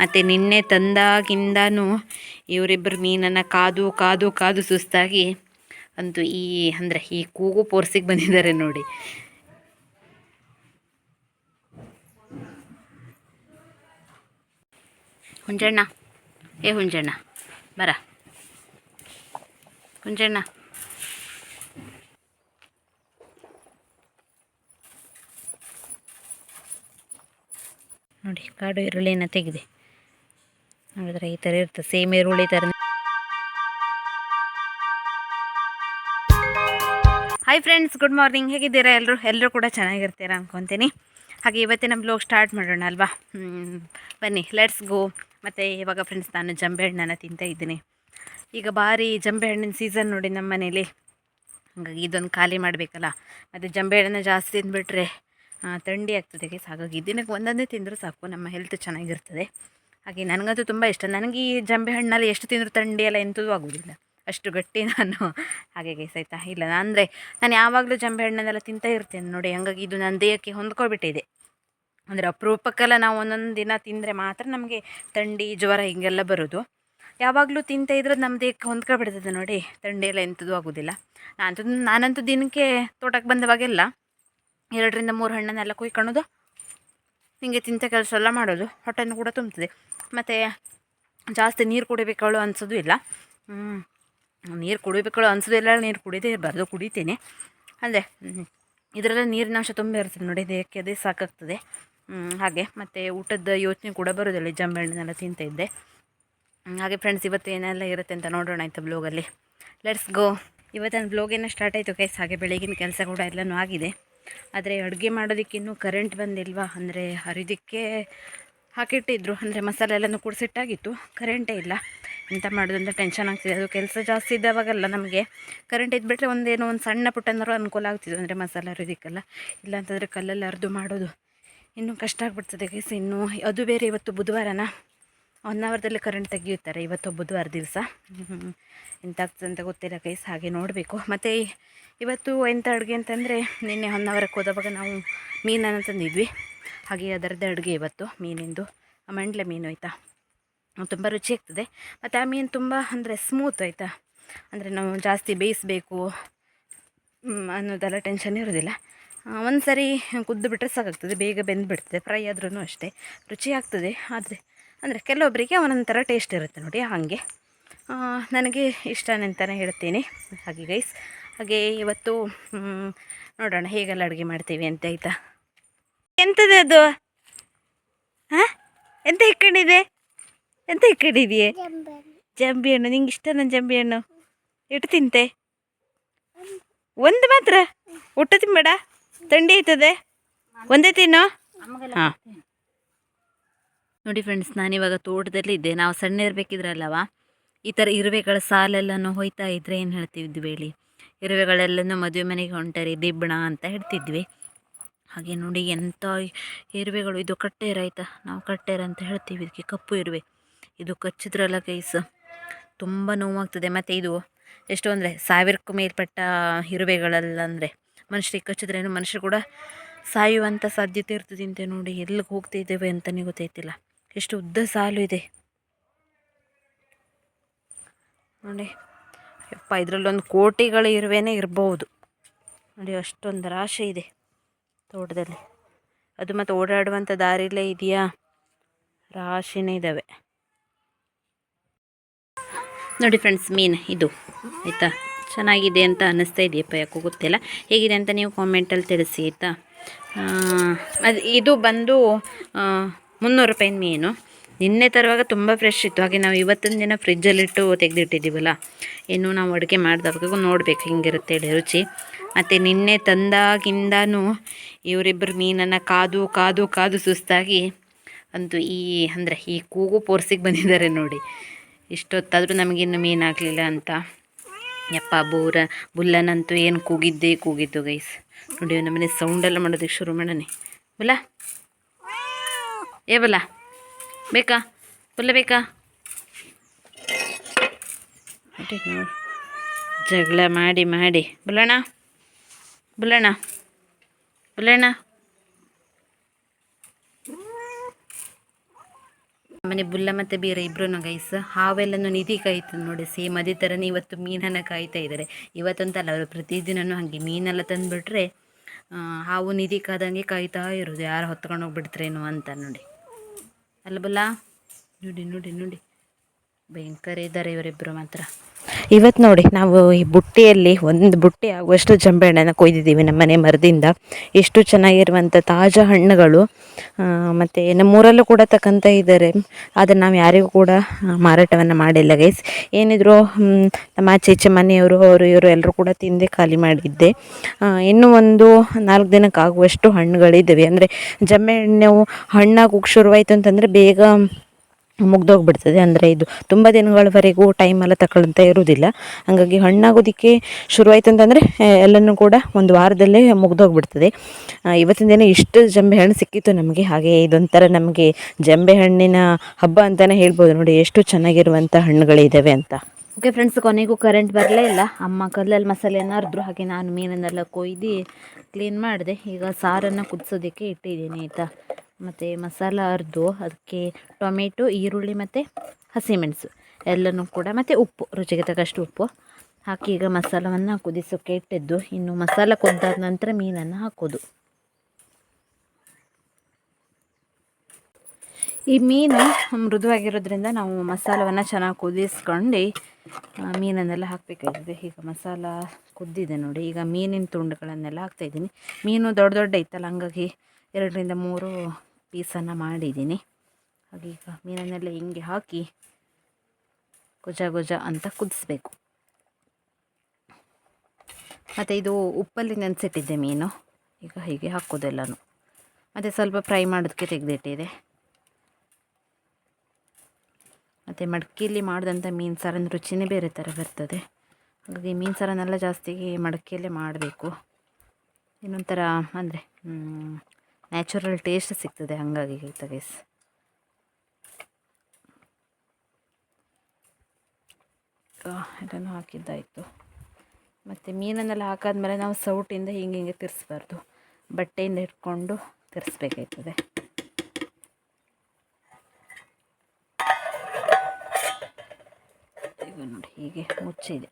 ಮತ್ತು ನಿನ್ನೆ ತಂದಾಗಿಂದನೂ ಇವರಿಬ್ಬರು ಮೀನನ್ನು ಕಾದು ಕಾದು ಕಾದು ಸುಸ್ತಾಗಿ ಅಂತೂ ಈ, ಅಂದರೆ ಈ ಕೂಗು ಪೋರ್ಸಿಗೆ ಬಂದಿದ್ದಾರೆ ನೋಡಿ. ಹುಂಜಣ್ಣ. ಏ ಹುಂಜಣ್ಣ, ಬರ. ಹುಂಜಣ್ಣ. ನೋಡಿ, ಕಾಡು ಈರುಳ್ಳಿನ ತೆಗೆದೆ. ನೋಡಿದ್ರೆ ಈ ಥರ ಇರ್ತದೆ ಸೇಮ್ ಈರುಳ್ಳಿ ಥರ ಹಾಯ್ ಫ್ರೆಂಡ್ಸ್ ಗುಡ್ ಮಾರ್ನಿಂಗ್ ಹೇಗಿದ್ದೀರಾ ಎಲ್ಲರೂ ಎಲ್ಲರೂ ಕೂಡ ಚೆನ್ನಾಗಿರ್ತೀರಾ ಅಂದ್ಕೊತೀನಿ ಹಾಗೆ ಇವತ್ತಿನ ಬ್ಲೋಗ್ ಸ್ಟಾರ್ಟ್ ಮಾಡೋಣ ಅಲ್ವಾ? ಬನ್ನಿ ಲೆಟ್ಸ್ ಗೋ ಮತ್ತು ಇವಾಗ ಫ್ರೆಂಡ್ಸ್ ನಾನು ಜಂಬೆ ಹಣ್ಣನ್ನು ತಿಂತಾ ಇದ್ದೀನಿ. ಈಗ ಭಾರಿ ಜಂಬೆ ಹಣ್ಣಿನ ಸೀಸನ್ ನೋಡಿ ನಮ್ಮ ಮನೇಲಿ. ಹಾಗಾಗಿ ಇದೊಂದು ಖಾಲಿ ಮಾಡಬೇಕಲ್ಲ. ಮತ್ತು ಜಂಬೆ ಹಣ್ಣನ್ನು ಜಾಸ್ತಿ ತಿಂದುಬಿಟ್ರೆ ಥಂಡಿ ಆಗ್ತದೆ. ಹಾಗಾಗಿ ದಿನಕ್ಕೆ ಒಂದೊಂದೇ ತಿಂದರೂ ಸಾಕು. ನಮ್ಮ ಹೆಲ್ತ್ ಚೆನ್ನಾಗಿರ್ತದೆ. ಹಾಗೆ ನನಗಂತೂ ತುಂಬ ಇಷ್ಟ. ನನಗೆ ಈ ಜಂಬೆ ಹಣ್ಣಲ್ಲಿ ಎಷ್ಟು ತಿಂದರೂ ಥಂಡಿ ಎಲ್ಲ ಎಂಥದೂ ಆಗೋದಿಲ್ಲ ಅಷ್ಟು ಗಟ್ಟಿ ನಾನು ಹಾಗೆ ಸಹಿತ ಇಲ್ಲ. ಅಂದರೆ ನಾನು ಯಾವಾಗಲೂ ಜಂಬೆ ಹಣ್ಣನ್ನೆಲ್ಲ ತಿಂತಾ ಇರ್ತೇನೆ ನೋಡಿ. ಹಂಗಾಗಿ ಇದು ನನ್ನ ದೇಹಕ್ಕೆ ಹೊಂದ್ಕೊಬಿಟ್ಟಿದೆ ಅಂದರೆ ಅಪರೂಪಕ್ಕೆಲ್ಲ ನಾವು ಒಂದೊಂದು ದಿನ ತಿಂದರೆ ಮಾತ್ರ ನಮಗೆ ಥಂಡಿ, ಜ್ವರ ಹೀಗೆಲ್ಲ ಬರೋದು. ಯಾವಾಗಲೂ ತಿಂತ ಇದ್ರೆ ನಮ್ಮ ದೇಹಕ್ಕೆ ಹೊಂದ್ಕೊಬಿಡ್ತದೆ ನೋಡಿ. ಥಂಡಿ ಎಲ್ಲ ಎಂಥದೂ ಆಗೋದಿಲ್ಲ. ನಾನಂತೂ ನಾನಂತೂ ದಿನಕ್ಕೆ ತೋಟಕ್ಕೆ ಬಂದವಾಗೆಲ್ಲ ಎರಡರಿಂದ ಮೂರು ಹಣ್ಣನ್ನೆಲ್ಲ ಕುಯ್ಕೊಳ್ಳೋದು ಹಿಂಗೆ ತಿಂತ ಕೆಲಸ ಎಲ್ಲ ಮಾಡೋದು. ಹೊಟ್ಟೆನೂ ಕೂಡ ತುಂಬ್ತದೆ. ಮತ್ತು ಜಾಸ್ತಿ ನೀರು ಕುಡಿಬೇಕಳು ಅನ್ಸೋದು ಇಲ್ಲ. ನೀರು ಕುಡಿಬೇಕಳು ಅನ್ಸೋದಿಲ್ಲ ನೀರು ಕುಡಿದೇ ಇರಬಾರ್ದು. ಕುಡಿತೀನಿ. ಅಂದರೆ ಇದರಲ್ಲಿ ನೀರಿನಾಂಶ ತುಂಬ ಇರ್ತದೆ ನೋಡಿ. ದೇಹಕ್ಕೆ ಅದೇ ಸಾಕಾಗ್ತದೆ. ಹಾಗೆ ಮತ್ತು ಊಟದ ಯೋಚನೆ ಕೂಡ ಬರೋದಿಲ್ಲ. ಈ ಜಂಬೆ ಹಣ್ಣನ್ನೆಲ್ಲ ತಿಂತ ಇದ್ದೆ. ಹಾಗೆ ಫ್ರೆಂಡ್ಸ್ ಇವತ್ತು ಏನೆಲ್ಲ ಇರುತ್ತೆ ಅಂತ ನೋಡೋಣ ಆಯಿತು ಬ್ಲೋಗಲ್ಲಿ ಲೆಟ್ಸ್ ಗೋ ಇವತ್ತಿನ ನನ್ನ ಏನೋ ಸ್ಟಾರ್ಟ್ ಆಯಿತು ಕೈಸ್ ಹಾಗೆ ಬೆಳಗಿನ ಕೆಲಸ ಕೂಡ ಎಲ್ಲನೂ ಆಗಿದೆ. ಆದರೆ ಅಡುಗೆ ಮಾಡೋದಕ್ಕೆ ಇನ್ನೂ ಕರೆಂಟ್ ಬಂದಿಲ್ವಾ? ಅಂದರೆ ಹರಿದಕ್ಕೆ ಹಾಕಿಟ್ಟಿದ್ರು. ಅಂದರೆ ಮಸಾಲೆ ಎಲ್ಲನೂ ಕುಡಿಸಿಟ್ಟಾಗಿತ್ತು ಕರೆಂಟೇ ಇಲ್ಲ. ಎಂತ ಮಾಡೋದು ಅಂತ ಟೆನ್ಷನ್ ಆಗ್ತಿದೆ. ಅದು ಕೆಲಸ ಜಾಸ್ತಿ ಇದ್ದಾವಾಗಲ್ಲ ನಮಗೆ. ಕರೆಂಟ್ ಇದ್ಬಿಟ್ರೆ ಒಂದೇನೋ ಒಂದು ಸಣ್ಣ ಪುಟ್ಟನಾರು ಅನುಕೂಲ ಆಗ್ತಿದ್ದು ಅಂದರೆ ಮಸಾಲೆ ಹರಿದಿಕ್ಕೆಲ್ಲ. ಇಲ್ಲ ಅಂತಂದರೆ ಕಲ್ಲಲ್ಲಿ ಅರ್ದು ಮಾಡೋದು. ಇನ್ನೂ ಕಷ್ಟ ಆಗ್ಬಿಡ್ತದೆ ಗೈಸ್ ಇನ್ನು. ಅದು ಬೇರೆ ಇವತ್ತು ಬುಧವಾರನ? ಒನ್ ಅವರ್ದಲ್ಲಿ ಕರೆಂಟ್ ತೆಗೆಯುತ್ತಾರೆ ಇವತ್ತು ಬುಧವಾರ ದಿವಸ. ಎಂತಾಗ್ತದೆ ಅಂತ ಗೊತ್ತಿಲ್ಲ ಕೈಸ್ ಹಾಗೆ ನೋಡಬೇಕು. ಮತ್ತು ಇವತ್ತು ಎಂಥ ಅಡುಗೆ ಅಂತಂದರೆ, ನಿನ್ನೆ ಒನ್ ಅವರಕ್ಕೆ ಹೋದವಾಗ ನಾವು ಮೀನನ್ನು ತಂದಿದ್ವಿ. ಹಾಗೆ ಅದರದ್ದೇ ಅಡುಗೆ ಇವತ್ತು, ಮೀನಿಂದು. ಮಂಡ್ಲೆ ಮೀನು, ಆಯಿತಾ? ತುಂಬ ರುಚಿ ಆಗ್ತದೆ. ಮತ್ತು ಆ ಮೀನು ತುಂಬ ಅಂದರೆ ಸ್ಮೂತ್ ಆಯಿತಾ? ಅಂದರೆ ನಾವು ಜಾಸ್ತಿ ಬೇಯಿಸಬೇಕು ಅನ್ನೋದೆಲ್ಲ ಟೆನ್ಷನ್ ಇರೋದಿಲ್ಲ ಒಂದು ಸರಿ ಕುದ್ದು ಬಿಟ್ಟರೆ ಸಾಕಾಗ್ತದೆ, ಬೇಗ ಬೆಂದುಬಿಡ್ತದೆ ಫ್ರೈ ಆದ್ರೂ ಅಷ್ಟೇ. ರುಚಿ ಆಗ್ತದೆ, ಆದರೆ ಅಂದರೆ ಕೆಲವೊಬ್ಬರಿಗೆ ಒಂದೊಂದು ಥರ ಟೇಸ್ಟ್ ಇರುತ್ತೆ ನೋಡಿ ಹಾಗೆ. ನನಗೆ ಇಷ್ಟ ಅಂತಲೇ ಹೇಳ್ತೀನಿ. ಹಾಗೆ ಗೈಸ್ ಹಾಗೆ ಇವತ್ತು ನೋಡೋಣ ಹೇಗೆಲ್ಲ ಅಡುಗೆ ಮಾಡ್ತೀವಿ ಅಂತ ಆಯಿತಾ? ಎಂಥದ್ದು ಅದು? ಹಾಂ? ಎಂತ ಇಕ್ಕಂಡಿದೆ ಎಂತ ಇಟ್ಕೊಂಡಿದೆಯೇ ಜಂಬಿ ಹಣ್ಣು. ನಿಂಗೆ ಇಷ್ಟ ನನ್ನ ಜಂಬಿ ಹಣ್ಣು? ಇಟ್ಟು ತಿಂತೆ? ಒಂದು ಮಾತ್ರ? ಊಟ ತಿನ್ಬೇಡ? ಥಂಡಿ ಆಯ್ತದೆ? ಒಂದೇ ತಿನ್ನು? ಹಾಂ. ನೋಡಿ ಫ್ರೆಂಡ್ಸ್ ನಾನಿವಾಗ ತೋಟದಲ್ಲಿ ಇದ್ದೆ. ನಾವು ಸಣ್ಣ ಇರಬೇಕಿದ್ರಲ್ಲವ? ಈ ಥರ ಇರುವೆಗಳ ಸಾಲೆಲ್ಲನೂ ಹೋಯ್ತಾ ಇದ್ರೆ ಏನು ಹೇಳ್ತಿದ್ವಿ ಹೇಳಿ? ಇರುವೆಗಳೆಲ್ಲನೂ ಮದುವೆ ಮನೆಗೆ ಹೊಂಟರಿ ದಿಬ್ಬಣ ಅಂತ ಹೇಳ್ತಿದ್ವಿ. ಹಾಗೆ ನೋಡಿ ಎಂಥ ಇರುವೆಗಳು. ಇದು ಕಟ್ಟೆರ ಆಯ್ತಾ? ನಾವು ಕಟ್ಟೆರ ಅಂತ ಹೇಳ್ತೀವಿ. ಇದಕ್ಕೆ ಕಪ್ಪು ಇರುವೆ. ಇದು ಕಚ್ಚಿದ್ರಲ್ಲ ಕೈಸ್ ತುಂಬ ನೋವಾಗ್ತದೆ. ಮತ್ತು ಇದು ಎಷ್ಟು ಅಂದರೆ ಸಾವಿರಕ್ಕೂ ಮೇಲ್ಪಟ್ಟ ಇರುವೆಗಳೆಲ್ಲ ಅಂದರೆ ಮನುಷ್ಯರಿಗೆ ಕಚ್ಚಿದ್ರೇನು ಮನುಷ್ಯರು ಕೂಡ ಸಾಯುವಂಥ ಸಾಧ್ಯತೆ ಇರ್ತದೆ ಅಂತ ನೋಡಿ. ಎಲ್ಲಿಗೆ ಹೋಗ್ತಿದ್ದೇವೆ ಅಂತಲೇ ಗೊತ್ತಾಯ್ತಿಲ್ಲ. ಎಷ್ಟು ಉದ್ದ ಸಾಲು ಇದೆ. ನೋಡಿ, ಯಪ್ಪ, ಇದರಲ್ಲೊಂದು ಕೋಟಿಗಳು ಇರುವೆನೇ ಇರಬಹುದು ನೋಡಿ, ಅಷ್ಟೊಂದು ರಾಶಿ ಇದೆ ತೋಟದಲ್ಲಿ. ಅದು ಮತ್ತು ಓಡಾಡುವಂಥ ದಾರಿಲೇ ಇದೆಯಾ? ರಾಶಿನೇ ಇದ್ದಾವೆ. ನೋಡಿ ಫ್ರೆಂಡ್ಸ್ ಮೀನು ಇದು, ಆಯಿತಾ? ಚೆನ್ನಾಗಿದೆ ಅಂತ ಅನ್ನಿಸ್ತಾ ಇದೆಯಪ್ಪ, ಯಾಕೋ ಗೊತ್ತಿಲ್ಲ. ಹೇಗಿದೆ ಅಂತ ನೀವು ಕಾಮೆಂಟಲ್ಲಿ ತಿಳಿಸಿ, ಆಯಿತಾ? ಅದು ಇದು ಬಂದು ಮುನ್ನೂರು ರೂಪಾಯಿನ ಮೀನು. ನಿನ್ನೆ ತರುವಾಗ ತುಂಬ ಫ್ರೆಶ್ ಇತ್ತು. ಹಾಗೆ ನಾವು ಇವತ್ತಿನ ದಿನ ಫ್ರಿಜ್ಜಲ್ಲಿಟ್ಟು ತೆಗೆದಿಟ್ಟಿದ್ದೀವಲ್ಲ? ಇನ್ನು ನಾವು ಅಡುಗೆ ಮಾಡಿದವಾಗ ನೋಡಬೇಕು ಹಿಂಗಿರುತ್ತೆ ಹೇಳಿ ರುಚಿ. ಮತ್ತು ನಿನ್ನೆ ತಂದಾಗಿಂದನೂ ಇವರಿಬ್ಬರು ಮೀನನ್ನು ಕಾದು ಕಾದು ಕಾದು ಸುಸ್ತಾಗಿ ಅಂತೂ ಈ ಅಂದರೆ ಈ ಕೂಗು ಪೋರ್ಸಿಗೆ ಬಂದಿದ್ದಾರೆ ನೋಡಿ. ಇಷ್ಟೊತ್ತಾದರೂ ನಮಗಿನ್ನು ಮೀನು ಆಗಲಿಲ್ಲ ಅಂತ. ಯಪ್ಪ, ಬೋರ, ಬುಲ್ಲನಂತೂ ಏನು ಕೂಗಿದ್ದೇ ಕೂಗಿದ್ದು ಗೈಸ್ ನೋಡಿ, ನಮ್ಮನೆ ಸೌಂಡೆಲ್ಲ ಮಾಡೋದಕ್ಕೆ ಶುರು ಮಾಡೋಣ ಬುಲ್ಲ? ಏ ಬಲ್ಲ, ಬೇಕಾ? ಬುಲ್ಲ ಬೇಕಾ? ಜಗಳ ಮಾಡಿ ಮಾಡಿ. ಬುಲ್ಲಣ್ಣ ಬುಲ್ಲಣ್ಣ ಬುಲ್ಲಣ್ಣ. ಮನೆ ಬುಲ್ಲ ಮತ್ತು ಬೀರ ಇಬ್ಬರೂ ಗೈಸ್, ಹಾವೆಲ್ಲನೂ ನಿಧಿ ಕಾಯ್ತು ನೋಡಿ, ಸೇಮ್ ಅದೇ ಥರನೇ ಇವತ್ತು ಮೀನನ್ನು ಕಾಯ್ತಾ ಇದ್ದಾರೆ ಇವತ್ತಂತಲ್ಲ ಅವರು ಪ್ರತಿದಿನನೂ ಹಾಗೆ ಮೀನೆಲ್ಲ ತಂದುಬಿಟ್ರೆ ಹಾವು ನಿಧಿ ಕಾದಂಗೆ ಕಾಯ್ತಾ ಇರೋದು. ಯಾರು ಹೊತ್ಕೊಂಡು ಹೋಗ್ಬಿಡ್ತಾರೇನೋ ಅಂತ ನೋಡಿ. ಅಲ್ಲ ಬಲ್ಲ? ನೋಡಿ ನೋಡಿ ನೋಡಿ. ಭಯಂಕರ ಇದ್ದಾರೆ ಇವರಿಬ್ಬರು ಮಾತ್ರ. ಇವತ್ತು ನೋಡಿ, ನಾವು ಈ ಬುಟ್ಟಿಯಲ್ಲಿ ಒಂದು ಬುಟ್ಟಿ ಆಗುವಷ್ಟು ಜಂಬೆಹಣ್ಣನ್ನು ಕೊಯ್ದಿದ್ದೀವಿ ನಮ್ಮ ಮನೆ ಮರದಿಂದ. ಎಷ್ಟು ಚೆನ್ನಾಗಿರುವಂಥ ತಾಜಾ ಹಣ್ಣುಗಳು. ಮತ್ತು ನಮ್ಮೂರಲ್ಲೂ ಕೂಡ ತಕ್ಕಂತ ಇದ್ದಾರೆ ಆದರೆ ನಾವು ಯಾರಿಗೂ ಕೂಡ ಮಾರಾಟವನ್ನು ಮಾಡಿಲ್ಲ ಗೈಸ್ ಏನಿದ್ರು ನಮ್ಮ ಆಚೆ ಈಚೆ ಮನೆಯವರು, ಅವರು ಇವರು ಎಲ್ಲರೂ ಕೂಡ ತಿಂದೆ ಖಾಲಿ ಮಾಡಿದ್ದೆ. ಇನ್ನೂ ಒಂದು ನಾಲ್ಕು ದಿನಕ್ಕಾಗುವಷ್ಟು ಹಣ್ಣುಗಳಿದ್ದಾವೆ ಅಂದರೆ ಜಂಬೆ ಹಣ್ಣು ಹಣ್ಣಾಗೋಕ್ಕೆ ಶುರುವಾಯಿತು ಅಂತಂದರೆ ಬೇಗ ಮುಗ್ದೋಗ್ಬಿಡ್ತದೆ. ಅಂದರೆ ಇದು ತುಂಬ ದಿನಗಳವರೆಗೂ ಟೈಮ್ ಎಲ್ಲ ತಗೊಳ್ತಾ ಇರುವುದಿಲ್ಲ. ಹಾಗಾಗಿ ಹಣ್ಣಾಗೋದಕ್ಕೆ ಶುರುವಾಯಿತು ಅಂತಂದರೆ ಎಲ್ಲನೂ ಕೂಡ ಒಂದು ವಾರದಲ್ಲೇ ಮುಗ್ದೋಗ್ಬಿಡ್ತದೆ. ಇವತ್ತಿನ ದಿನ ಇಷ್ಟು ಜಂಬೆ ಹಣ್ಣು ಸಿಕ್ಕಿತ್ತು ನಮಗೆ. ಹಾಗೆ ಇದೊಂಥರ ನಮಗೆ ಜಂಬೆ ಹಣ್ಣಿನ ಹಬ್ಬ ಅಂತಲೇ ಹೇಳ್ಬೋದು. ನೋಡಿ, ಎಷ್ಟು ಚೆನ್ನಾಗಿರುವಂಥ ಹಣ್ಣುಗಳಿದ್ದಾವೆ ಅಂತ. ಓಕೆ ಫ್ರೆಂಡ್ಸ್ ಕೊನೆಗೂ ಕರೆಂಟ್ ಬರಲೇ ಇಲ್ಲ. ಅಮ್ಮ ಕಲ್ಲಲ್ಲಿ ಮಸಾಲೆ ಅರ್ದ್ರು ಹಾಗೆ ನಾನು ಮೀನನ್ನೆಲ್ಲ ಕೊಯ್ದು ಕ್ಲೀನ್ ಮಾಡಿದೆ. ಈಗ ಸಾರನ್ನು ಕುದಿಸೋದಕ್ಕೆ ಇಟ್ಟಿದ್ದೀನಿ, ಆಯಿತಾ? ಮತ್ತು ಮಸಾಲ ಅರ್ದು ಅದಕ್ಕೆ ಟೊಮೆಟೊ, ಈರುಳ್ಳಿ ಮತ್ತು ಹಸಿಮೆಣಸು ಎಲ್ಲನೂ ಕೂಡ ಮತ್ತು ಉಪ್ಪು, ರುಚಿಗೆ ತಕ್ಕಷ್ಟು ಉಪ್ಪು. ಹಾಕಿ ಈಗ ಮಸಾಲವನ್ನು ಕುದಿಸೋಕೆ ಇಟ್ಟಿದ್ದು. ಇನ್ನು ಮಸಾಲ ಕುದ್ದಾದ ನಂತರ ಮೀನನ್ನು ಹಾಕೋದು. ಈ ಮೀನು ಮೃದುವಾಗಿರೋದ್ರಿಂದ ನಾವು ಮಸಾಲವನ್ನು ಚೆನ್ನಾಗಿ ಕುದಿಸ್ಕೊಂಡು ಮೀನನ್ನೆಲ್ಲ ಹಾಕಬೇಕಾಗಿದೆ ಈಗ ಮಸಾಲ ಕುದ್ದಿದೆ ನೋಡಿ. ಈಗ ಮೀನಿನ ತುಂಡುಗಳನ್ನೆಲ್ಲ ಹಾಕ್ತಾಯಿದ್ದೀನಿ ಮೀನು ದೊಡ್ಡ ದೊಡ್ಡ ಇತ್ತಲ್ಲ, ಹಂಗಾಗಿ ಎರಡರಿಂದ ಮೂರು ಪೀಸನ್ನು ಮಾಡಿದ್ದೀನಿ. ಹಾಗೀಗ ಮೀನನ್ನೆಲ್ಲ ಹಿಂಗೆ ಹಾಕಿ ಗೊಜ ಗೊಜ ಅಂತ ಕುದಿಸ್ಬೇಕು. ಮತ್ತು ಇದು ಉಪ್ಪಲ್ಲಿ ನೆನೆಸಿಟ್ಟಿದ್ದೆ ಮೀನು. ಈಗ ಹೀಗೆ ಹಾಕೋದೆಲ್ಲನೂ. ಮತ್ತು ಸ್ವಲ್ಪ ಫ್ರೈ ಮಾಡೋದಕ್ಕೆ ತೆಗೆದಿಟ್ಟಿದೆ. ಮತ್ತು ಮಡಕೆಯಲ್ಲಿ ಮಾಡಿದಂಥ ಮೀನು ಸಾರಿನ ರುಚಿನೇ ಬೇರೆ ಥರ ಬರ್ತದೆ. ಹಾಗಾಗಿ ಮೀನು ಸಾರನ್ನೆಲ್ಲ ಜಾಸ್ತಿ ಮಡಕೆಯಲ್ಲೇ ಮಾಡಬೇಕು. ಇನ್ನೊಂಥರ ಅಂದರೆ ನ್ಯಾಚುರಲ್ ಟೇಸ್ಟ್ ಸಿಗ್ತದೆ, ಹಾಗಾಗಿ ಹೇಳ್ತಾ ಗೈಸ್ ಇದನ್ನು ಹಾಕಿದ್ದಾಯಿತು. ಮತ್ತು ಮೀನನ್ನೆಲ್ಲ ಹಾಕಾದ್ಮೇಲೆ ನಾವು ಸೌಟಿಂದ ಹಿಂಗೆ ಹಿಂಗೆ ತಿರ್ಸ್ಬಾರ್ದು. ಬಟ್ಟೆಯಿಂದ ಇಟ್ಕೊಂಡು ತಿರ್ಸ್ಬೇಕಾಯ್ತದೆ. ಈಗ ನೋಡಿ, ಹೀಗೆ ಮುಚ್ಚಿದೆ.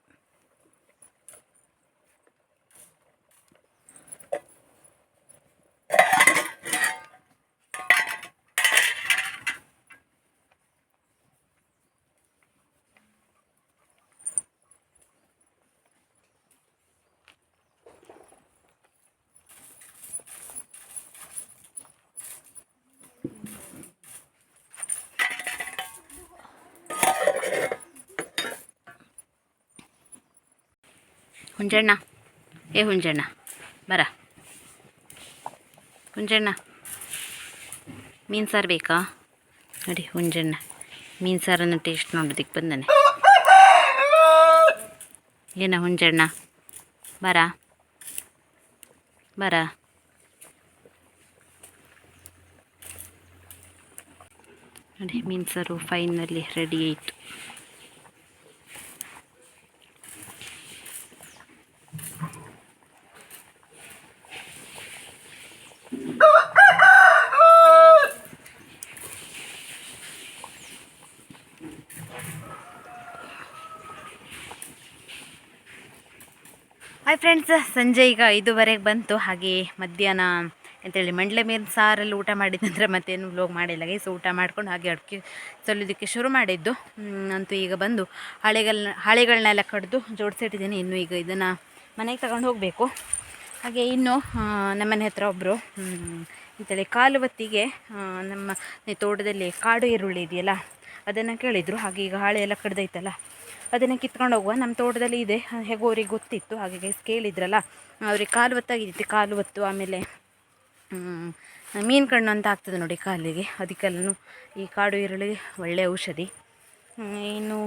ಹುಂಜಣ್ಣ. ಏ ಹುಂಜಣ್ಣ, ಬರ. ಹುಂಜಣ್ಣ ಮೀನು ಸಾರು ಬೇಕಾ? ನೋಡಿ ಹುಂಜಣ್ಣ ಮೀನು ಸಾರನ್ನು ಟೇಸ್ಟ್ ನೋಡೋದಕ್ಕೆ ಬಂದಾನೆ. ಏನ ಹುಂಜಣ್ಣ, ಬರ? ಬರ. ನೋಡಿ ಮೀನು ಸಾರು ಫೈನಲ್ಲಿ ರೆಡಿ ಆಯಿತು. ಹಾಯ್ ಫ್ರೆಂಡ್ಸ್ ಸಂಜೆ ಈಗ ಐದುವರೆಗೆ ಬಂತು, ಹಾಗೆ ಮಧ್ಯಾಹ್ನ ಅಂತೇಳಿ ಮಂಡ್ಲೆ ಮೀನು ಸಾರಲ್ಲಿ ಊಟ ಮಾಡಿದ ಮತ್ತೇನು ವ್ಲೋಗ್ ಮಾಡಿಲ್ಲ. ಗೈಸ್ ಊಟ ಮಾಡ್ಕೊಂಡು ಹಾಗೆ ಅಡಿಕೆ ಸೊಲ್ಲೋದಕ್ಕೆ ಶುರು ಮಾಡಿದ್ದು. ಅಂತೂ ಈಗ ಬಂದು ಹಳೆಗಲ್ ಹಳೆಗಳನ್ನೆಲ್ಲ ಕಡ್ದು ಜೋಡಿಸಿಟ್ಟಿದ್ದೀನಿ. ಇನ್ನು ಈಗ ಇದನ್ನು ಮನೆಗೆ ತಗೊಂಡು ಹೋಗಬೇಕು. ಹಾಗೆ ಇನ್ನು ನಮ್ಮನೆ ಹತ್ರ ಒಬ್ಬರು ಅಂತೇಳಿ ಕಾಲು ಹೊತ್ತಿಗೆ ನಮ್ಮ ತೋಟದಲ್ಲಿ ಕಾಡು ಈರುಳ್ಳಿ ಇದೆಯಲ್ಲ, ಅದನ್ನು ಕೇಳಿದರು. ಹಾಗೆ ಈಗ ಹಾಳೆ ಎಲ್ಲ ಕಡ್ದೈತಲ್ಲ. ಅದನ್ನು ಕಿತ್ಕೊಂಡು ಹೋಗುವ. ನಮ್ಮ ತೋಟದಲ್ಲಿ ಇದೆ. ಹೇಗೋ ಅವ್ರಿಗೆ ಗೊತ್ತಿತ್ತು. ಹಾಗೆ ಕೇಳಿದ್ರಲ್ಲ? ಅವ್ರಿಗೆ ಕಾಲು ಒತ್ತಾಗಿತ್ತು ಕಾಲು ಒತ್ತು, ಆಮೇಲೆ ಮೀನು ಕಣ್ಣು ಅಂತ ಆಗ್ತದೆ ನೋಡಿ ಕಾಲಿಗೆ. ಅದಕ್ಕೆಲ್ಲೂ ಈ ಕಾಡು ಈರುಳ್ಳಿ ಒಳ್ಳೆಯ ಔಷಧಿ. ಇನ್ನು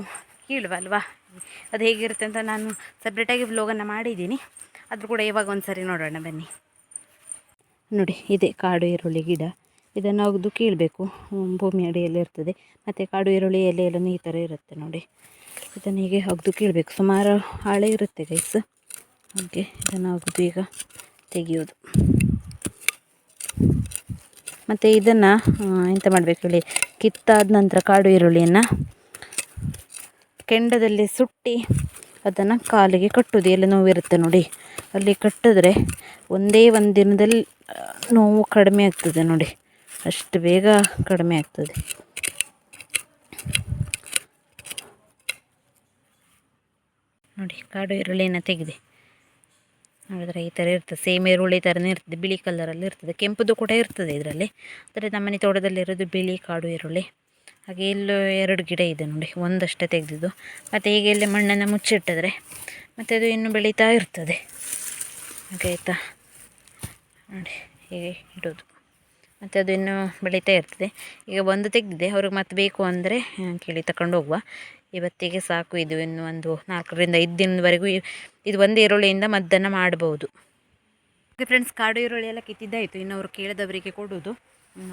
ಕೀಳುವಲ್ವಾ ಅದು ಹೇಗಿರುತ್ತೆ ಅಂತ ನಾನು ಸಪ್ರೇಟಾಗಿ ವ್ಲೋಗನ್ನು ಮಾಡಿದ್ದೀನಿ. ಆದರೂ ಕೂಡ ಇವಾಗ ಒಂದು ಸರಿ ನೋಡೋಣ ಬನ್ನಿ. ನೋಡಿ, ಇದೆ ಕಾಡು ಈರುಳ್ಳಿ ಗಿಡ. ಇದನ್ನು ಅಗೆದು ಕೀಳಬೇಕು. ಭೂಮಿ ಅಡಿಯಲ್ಲಿ ಇರ್ತದೆ. ಮತ್ತು ಕಾಡು ಈರುಳ್ಳಿ ಎಲೆ ಎಲ್ಲನೂ ಈ ಥರ ಇರುತ್ತೆ ನೋಡಿ. ಇದನ್ನು ಹೀಗೆ ಹಗ್ದು ಕೀಳಬೇಕು. ಸುಮಾರು ಹಾಳೆ ಇರುತ್ತೆ ಗೈಸ್ ಹಾಗೆ ಇದನ್ನು ಅಗೆದು ಈಗ ತೆಗೆಯೋದು. ಮತ್ತು ಇದನ್ನು ಎಂತ ಮಾಡಬೇಕು ಹೇಳಿ? ಕಿತ್ತಾದ ನಂತರ ಕಾಡು ಈರುಳ್ಳಿಯನ್ನು ಕೆಂಡದಲ್ಲಿ ಸುಟ್ಟಿ ಅದನ್ನು ಕಾಲಿಗೆ ಕಟ್ಟೋದು ನೋವು ನೋವಿರುತ್ತೆ ನೋಡಿ. ಅಲ್ಲಿ ಕಟ್ಟಿದ್ರೆ ಒಂದೇ ಒಂದು ದಿನದಲ್ಲಿ ನೋವು ಕಡಿಮೆ ಆಗ್ತದೆ ನೋಡಿ. ಅಷ್ಟು ಬೇಗ ಕಡಿಮೆ ಆಗ್ತದೆ. ನೋಡಿ, ಕಾಡು ಈರುಳ್ಳಿನ ತೆಗೆದೆ. ನೋಡಿದ್ರೆ ಈ ಥರ ಇರ್ತದೆ. ಸೇಮ್ ಈರುಳ್ಳಿ ಥರನೇ ಇರ್ತದೆ. ಬಿಳಿ ಕಲರಲ್ಲಿ ಇರ್ತದೆ. ಕೆಂಪುದು ಕೂಡ ಇರ್ತದೆ ಇದರಲ್ಲಿ. ಆದರೆ ನಮ್ಮನೆ ತೋಟದಲ್ಲಿರೋದು ಬಿಳಿ ಕಾಡು ಈರುಳ್ಳಿ. ಹಾಗೆ ಇಲ್ಲೂ ಎರಡು ಗಿಡ ಇದೆ ನೋಡಿ. ಒಂದಷ್ಟೇ ತೆಗೆದಿದ್ದು. ಮತ್ತು ಈಗ ಇಲ್ಲಿ ಮಣ್ಣನ್ನು ಮುಚ್ಚಿಟ್ಟಿದ್ರೆ ಮತ್ತು ಅದು ಇನ್ನೂ ಬೆಳೀತಾ ಇರ್ತದೆ. ಹಾಗೆ ಆಯಿತಾ? ನೋಡಿ, ಹೀಗೆ ಇಡೋದು. ಮತ್ತು ಅದು ಇನ್ನೂ ಬೆಳೀತಾ ಇರ್ತದೆ. ಈಗ ಒಂದು ತೆಗೆದಿದೆ. ಅವ್ರಿಗೆ ಮತ್ತೆ ಬೇಕು ಅಂದರೆ ಕೇಳಿ ತಗೊಂಡು ಹೋಗುವ. ಇವತ್ತಿಗೆ ಸಾಕು. ಇದು ಇನ್ನು ಒಂದು ನಾಲ್ಕರಿಂದ ಐದು ದಿನದವರೆಗೂ ಇದು ಒಂದು ಈರುಳ್ಳಿಯಿಂದ ಮದ್ದನ್ನು ಮಾಡ್ಬೋದು. ಹಾಗೆ ಫ್ರೆಂಡ್ಸ್ ಕಾಡು ಈರುಳ್ಳಿ ಎಲ್ಲ ಕಿತ್ತಿದ್ದಾಯಿತು. ಇನ್ನು ಅವರು ಕೇಳಿದವರಿಗೆ ಕೊಡೋದು.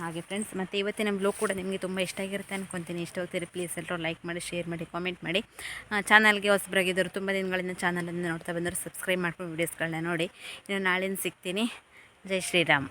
ಹಾಗೆ ಫ್ರೆಂಡ್ಸ್ ಮತ್ತು ಇವತ್ತಿನ ಬ್ಲೋಗ್ ಕೂಡ ನಿಮಗೆ ತುಂಬ ಇಷ್ಟ ಆಗಿರುತ್ತೆ ಅನ್ಕೊತೀನಿ. ಇಷ್ಟ ಹೋಗ್ತೀರಿ ಪ್ಲೀಸ್ ಎಲ್ಲರೂ ಲೈಕ್ ಮಾಡಿ ಶೇರ್ ಮಾಡಿ ಕಾಮೆಂಟ್ ಮಾಡಿ. ಚಾನಲ್ಗೆ ಹೊಸಬರಾಗಿದ್ದರು ತುಂಬ ದಿನಗಳಿಂದ ಚಾನಲನ್ನು ನೋಡ್ತಾ ಬಂದರು ಸಬ್ಸ್ಕ್ರೈಬ್ ಮಾಡ್ಕೊಂಡು ವೀಡಿಯೋಸ್ಗಳನ್ನ ನೋಡಿ. ಇನ್ನು ನಾಳೆನ ಸಿಗ್ತೀನಿ. ಜೈ ಶ್ರೀರಾಮ್.